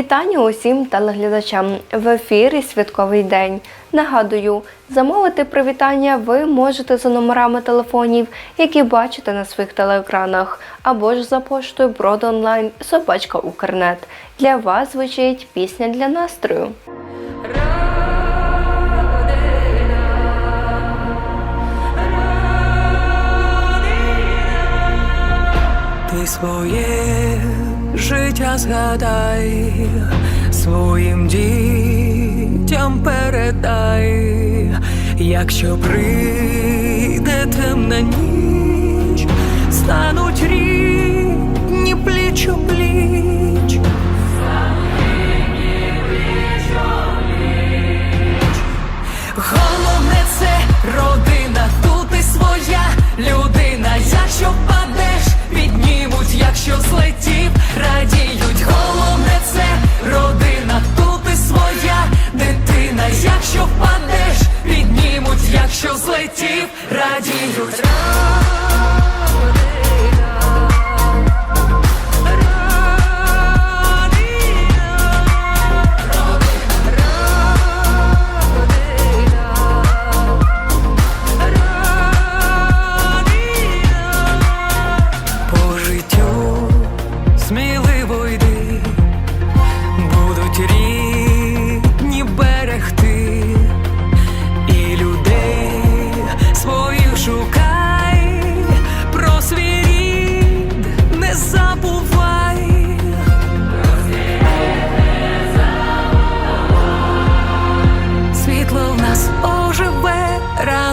Вітання усім телеглядачам в ефірі Святковий день. Нагадую, замовити привітання ви можете за номерами телефонів, які бачите на своїх телеекранах, або ж за поштою Брод онлайн Собачка Укрнет. Для вас звучить пісня для настрою. Ти своє життя згадай, своїм дітям передай, якщо прийде темна ніч, стануть рідні пліч у. Злетів, радіють.